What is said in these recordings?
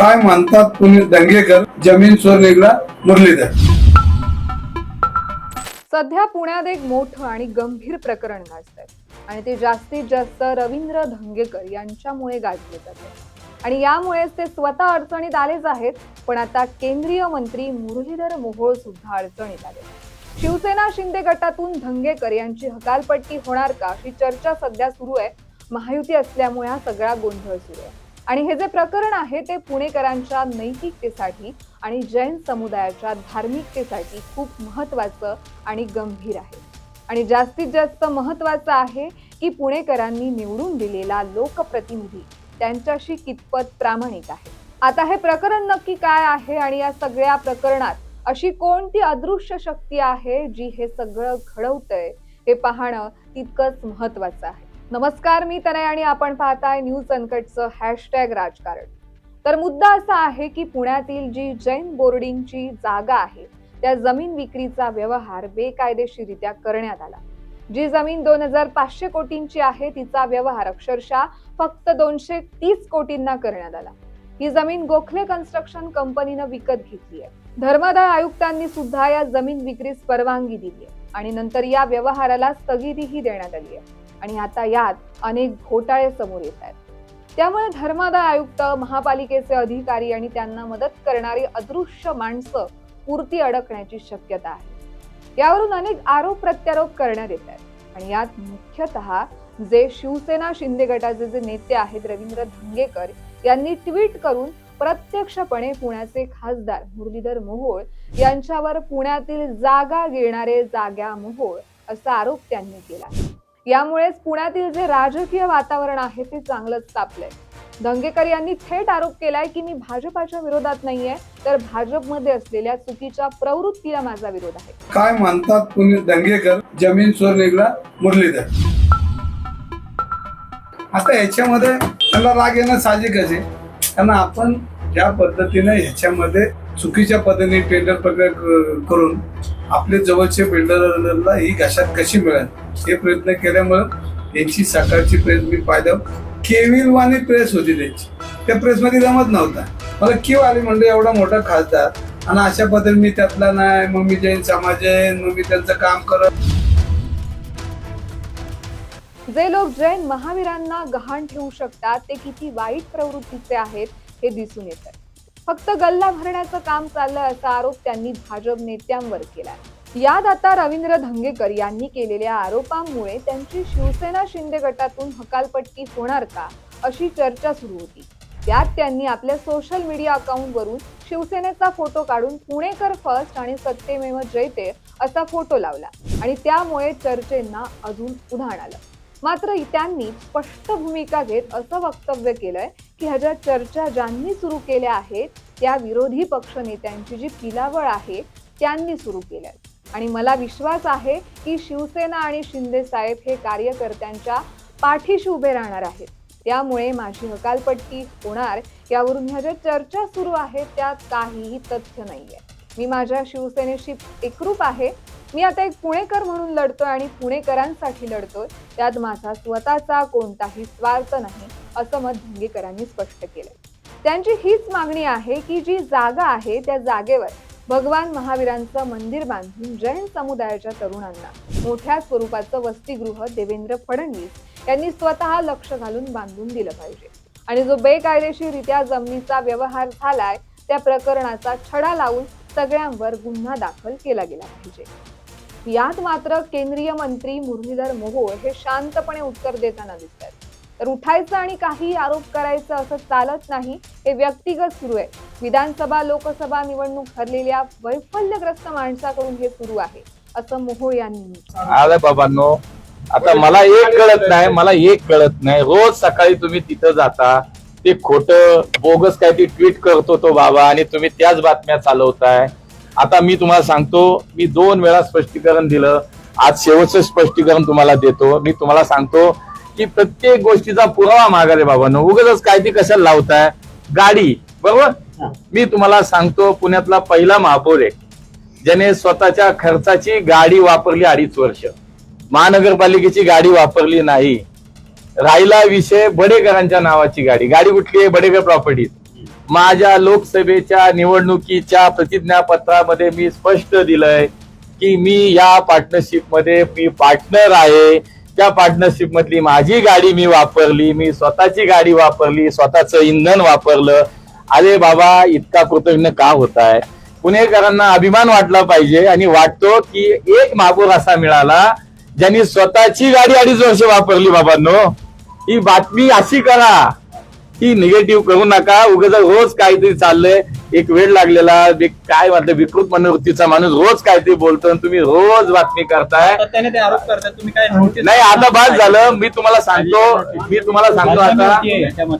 काय मानतात पुणे दंगेकर जमीन निघला मुरलीधर सध्या पुण्यात एक मोठं आणि गंभीर प्रकरण गाजतंय आणि ते जास्तीत जास्त रवींद्र धंगेकर यांच्यामुळे गाजले जाते. आणि यामुळेच ते स्वतः अडचणीत आलेच आहेत पण आता केंद्रीय मंत्री मुरलीधर मोहोळ सुद्धा अडचणीत आले. शिवसेना शिंदे गटातून धंगेकर यांची हकालपट्टी होणार का अशी चर्चा सध्या सुरू आहे. महायुती असल्यामुळे हा सगळा गोंधळ सुरू आहे. आणि हे जे प्रकरण आहे ते पुणेकरांच्या नैतिकतेसाठी आणि जैन समुदायाच्या धार्मिकतेसाठी खूप महत्वाचं आणि गंभीर आहे. आणि जास्तीत जास्त महत्वाचं आहे की पुणेकरांनी निवडून दिलेला लोकप्रतिनिधी त्यांच्याशी कितपत प्रामाणिक आहे. आता हे प्रकरण नक्की काय आहे आणि या सगळ्या प्रकरणात अशी कोणती अदृश्य शक्ती आहे जी हे सगळं घडवतंय हे पाहणं तितकंच महत्वाचं आहे. नमस्कार मी तनय आणि आपण पाहताय न्यूज अनकटचं हॅशटॅग राजकारण. तर मुद्दा असा आहे की पुण्यातील जी जैन बोर्डिंगची जागा आहे त्या जमीन विक्रीचा व्यवहार बेकायदेशीरित्या करण्यात आला. जी जमीन दोन हजार पाचशे कोटींची आहे तिचा व्यवहार अक्षरशः फक्त दोनशे तीस कोटींना करण्यात आला. ही जमीन गोखले कन्स्ट्रक्शन कंपनीनं विकत घेतली आहे. धर्मादाय आयुक्तांनी सुद्धा या जमीन विक्रीस परवानगी दिली आहे आणि नंतर या व्यवहाराला स्थगितीही देण्यात आली आहे. आणि आता यात अनेक घोटाळे समोर येत आहेत. त्यामुळे धर्मादाय आयुक्त महापालिकेचे अधिकारी आणि त्यांना मदत करणारी अदृश्य माणसं पुरती अडकण्याची शक्यता आहे. यावरून अनेक आरोप प्रत्यारोप करण्यात येत आहेत. आणि यात मुख्यतः जे शिवसेना शिंदे गटाचे जे नेते आहेत रवींद्र धंगेकर यांनी ट्विट करून प्रत्यक्षपणे पुण्याचे खासदार मुरलीधर मोहोळ यांच्यावर पुण्यातील जागा घेणारे जाग्या मोहोळ असा आरोप त्यांनी केला यामुळेच पुण्यातील जे राजकीय वातावरण आहे ते चांगलंच तापलंय. दंगेकर यांनी थेट आरोप केलाय की मी भाजपाच्या विरोधात नाहीये तर भाजपमध्ये असलेल्या चुकीच्या प्रवृत्तीला माझा विरोध आहे. काय मानतात पुणे दंगेकर? जमीन चोर निघला मुरलीधर. आता याच्यामध्ये त्यांना राग येणं साहजिकच आहे. त्यांना आपण ज्या पद्धतीने ह्याच्यामध्ये चुकीच्या पद्धतीने टेंडर प्रक्रिया करून आपले जवळचे बिल्डरला ही घशात कशी मिळेल? हे प्रयत्न केल्यामुळे त्यांची सकाळची प्रेस मी पाहिलं. केविलवाणी प्रेस होती त्यांची. त्या प्रेसमध्ये जमत नव्हता. मला केव आली म्हणजे एवढा मोठा खासदार. आणि अशा बद्दल मी त्यातला नाही. मग मी जैन समाज आहे. मग मी त्यांचं काम करत जे लोक जैन महावीरांना गहाण ठेवू शकतात ते किती वाईट प्रवृत्तीचे आहेत हे दिसून येत आहे फक्त गल्ला भरण्याचं काम चाललं असा आरोप त्यांनी भाजप नेत्यांवर केला यात आता रवींद्र धंगेकर यांनी केलेल्या आरोपांमुळे त्यांची शिवसेना शिंदे गटातून हकालपट्टी होणार का अशी चर्चा सुरू होती. त्यात त्यांनी आपल्या सोशल मीडिया अकाउंटवरून शिवसेनेचा फोटो काढून पुणेकर फर्स्ट आणि सत्यमेव जयते असा फोटो लावला आणि त्यामुळे चर्चेंना अजून उधाण आलं. मात्र त्यांनी स्पष्ट भूमिका घेत असं वक्तव्य केलंय की ह्या ज्या चर्चा ज्यांनी सुरू केल्या आहेत त्या विरोधी पक्षनेत्यांची जी पिलावळ आहे त्यांनी सुरू केल्या. आणि मला विश्वास आहे की शिवसेना आणि शिंदे साहेब हे कार्यकर्त्यांच्या पाठीशी उभे राहणार आहेत. त्यामुळे माझी हकालपट्टी होणार यावरून ह्या ज्या चर्चा सुरू आहेत त्यात काहीही तथ्य नाहीये. मी माझ्या शिवसेनेशी एकरूप आहे मी आता एक पुणेकर म्हणून लढतोय आणि पुणेकरांसाठी लढतोय. त्यात माझा स्वतःचा कोणताही स्वार्थ नाही असं मत धंगेकरांनी स्पष्ट केलंय. त्यांची हीच मागणी आहे की जी जागा आहे त्या जागेवर भगवान महावीरांचं मंदिर बांधून जैन समुदायाच्या तरुणांना मोठ्या स्वरूपाचं वसतिगृह देवेंद्र फडणवीस यांनी स्वतः लक्ष घालून बांधून दिलं पाहिजे. आणि जो बेकायदेशीररित्या जमिनीचा व्यवहार झालाय त्या प्रकरणाचा छडा लावून सगळ्यांवर गुन्हा दाखल केला गेला पाहिजे. यात मात्र केंद्रीय मंत्री मुरलीधर मोहोळ हे शांतपणे उत्तर देताना दिसत आहेत तर उठायचं आणि काही आरोप करायचं असं चालत नाही हे व्यक्तिगत सुरू आहे. विधानसभा लोकसभा निवडणूक हरलेल्या वैफल्यग्रस्त माणसाकडून हे सुरू आहे असं मोहोळ यांनी अरे बाबांनो आता मला एक कळत नाही मला एक कळत नाही. रोज सकाळी तुम्ही तिथं जाता ते खोट बोगस काय ती ट्विट करतो तो बाबा आणि तुम्ही त्याच बातम्या चालवताय. आता मी तुम्हाला सांगतो मी दोन वेळा स्पष्टीकरण दिलं. आज शेवटचं स्पष्टीकरण तुम्हाला देतो. मी तुम्हाला सांगतो की प्रत्येक गोष्टीचा पुरावा मागाले बाबांनो. उगाच काय ती कशाला लावताय? गाडी बरोबर? मी तुम्हाला सांगतो पुण्यातला पहिला महापौर आहे. ज्याने स्वतःच्या खर्चाची गाडी वापरली अडीच वर्ष. महानगरपालिकेची गाडी वापरली नाही. राहिला विषय बडेकरांच्या नावाची गाडी. गाडी कुठली आहे? बडेकर प्रॉपर्टी. माझ्या लोकसभेच्या निवडणुकीच्या प्रतिज्ञापत्रामध्ये मी स्पष्ट दिलंय की मी या पार्टनरशिपमध्ये मी पार्टनर आहे. त्या पार्टनरशिप मधली माझी गाडी मी वापरली. मी स्वतःची गाडी वापरली. स्वतःचं इंधन वापरलं. अरे बाबा इतका कृतज्ञ का होत आहे पुणेकरांना अभिमान वाटला पाहिजे आणि वाटतो की एक मागूर असा मिळाला ज्यांनी स्वतःची गाडी अडीच वर्ष वापरली बाबांनो. ही बातमी अशी करा. ही निगेटिव्ह करू नका. उगाच रोज काहीतरी चाललंय. एक वेळ लागलेला. एक काय म्हटलं विकृत मनोवृत्तीचा माणूस रोज काहीतरी बोलतो आणि तुम्ही रोज बातमी करताय. त्याने ते आरोप करतात तुम्ही काय नोटीस नाही आता बाद झालं. मी तुम्हाला सांगतो. मी तुम्हाला सांगतो आता.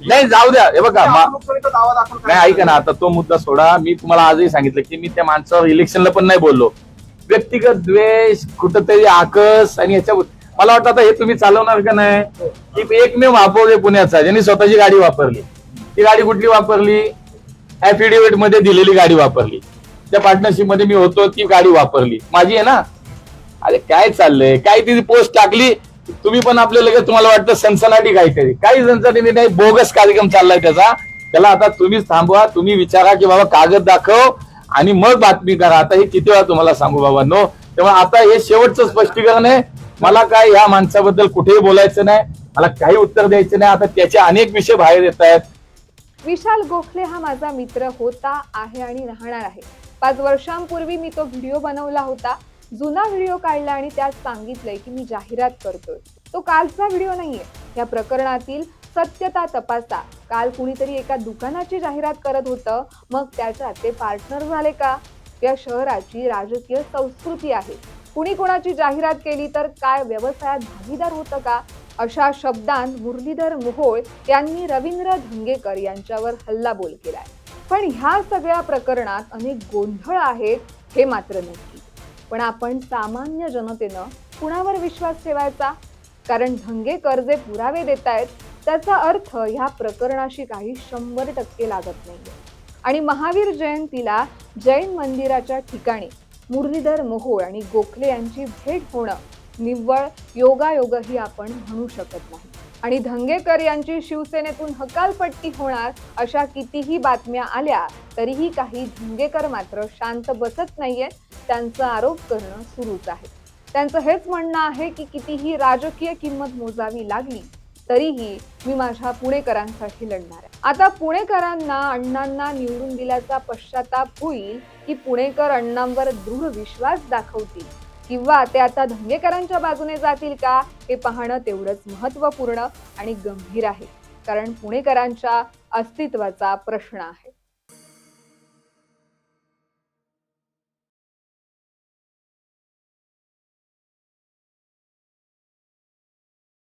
नाही जाऊ द्या. हे बघा नाही ऐका ना. आता तो मुद्दा सोडा. मी तुम्हाला आजही सांगितलं की मी त्या माणसावर इलेक्शनला पण नाही बोललो. व्यक्तिगत द्वेष कुठंतरी आकस आणि याच्या मला वाटतं आता हे तुम्ही चालवणार का नाही? की एकमेव महापौर पुण्याचा ज्यांनी स्वतःची गाडी वापरली. ती गाडी कुठली वापरली? ऍफिडेव्हिटमध्ये दिलेली गाडी वापरली. त्या पार्टनरशिपमध्ये मी होतो ती गाडी वापरली. माझी आहे ना? अरे काय चाललंय? काय तिची पोस्ट टाकली? तुम्ही पण आपल्या लगेच तुम्हाला वाटतं सनसनाटी काहीतरी. काही सनसनाटी नाही बोगस कार्यक्रम चाललाय त्याचा. त्याला आता तुम्हीच थांबवा तुम्ही विचारा की बाबा कागद दाखव आणि मग बातमी करा. आता हे किती वेळा तुम्हाला सांगू बाबा नो तेव्हा आता हे शेवटचं स्पष्टीकरण आहे. मला काय या माणसाबद्दल कुठेही बोलायचं नाही मला काही उत्तर द्यायचं नाही आता त्याचे अनेक विषय बाहेर येत आहेत. विशाल गोखले हा माझा मित्र होता आहे आणि राहणार आहे. पाच वर्षांपूर्वी मी तो व्हिडिओ बनवला होता. जुना व्हिडिओ काढला आणि त्यात सांगितलंय की मी जाहिरात करतोय. तो कालचा व्हिडिओ नाहीये. या प्रकरणातील सत्यता तपासा काल कुणीतरी एका दुकानाची जाहिरात करत होतं. मग त्याच्यात ते पार्टनर झाले का? या शहराची राजकीय संस्कृती आहे. कुणी कोणाची जाहिरात केली तर काय व्यवसायात भागीदार होतं का? अशा शब्दांत मुरलीधर मोहोळ यांनी रवींद्र धंगेकर यांच्यावर हल्लाबोल केलाय. पण ह्या सगळ्या प्रकरणात अनेक गोंधळ आहेत हे मात्र नक्की. पण आपण सामान्य जनतेनं कुणावर विश्वास ठेवायचा? कारण धंगेकर जे पुरावे देत आहेत त्याचा अर्थ ह्या प्रकरणाशी काही शंभर टक्के लागत नाहीये. आणि महावीर जयंतीला जैन मंदिराच्या ठिकाणी मुरलीधर मोहोळ आणि गोखले यांची भेट होणं निव्वळ योगायोगही आपण म्हणू शकत नाही. आणि धंगेकर यांची शिवसेनेतून हकालपट्टी होणार अशा कितीही बातम्या आल्या तरीही काही धंगेकर मात्र शांत बसत नाहीयेत त्यांचा आरोप करणं सुरूच आहे. त्यांचं हेच म्हणणं आहे की कितीही राजकीय किंमत मोजावी लागली तरीही मी माझ्या पुणेकरांसाठी लढणार आहे. आता पुणेकरांना अण्णांना निवडून दिल्याचा पश्चाताप होईल की पुणेकर अण्णांवर दृढ विश्वास दाखवतील किंवा ते आता धंगेकरांच्या बाजूने जातील का हे पाहणं तेवढंच महत्त्वपूर्ण आणि गंभीर आहे. कारण पुणेकरांच्या अस्तित्वाचा प्रश्न आहे.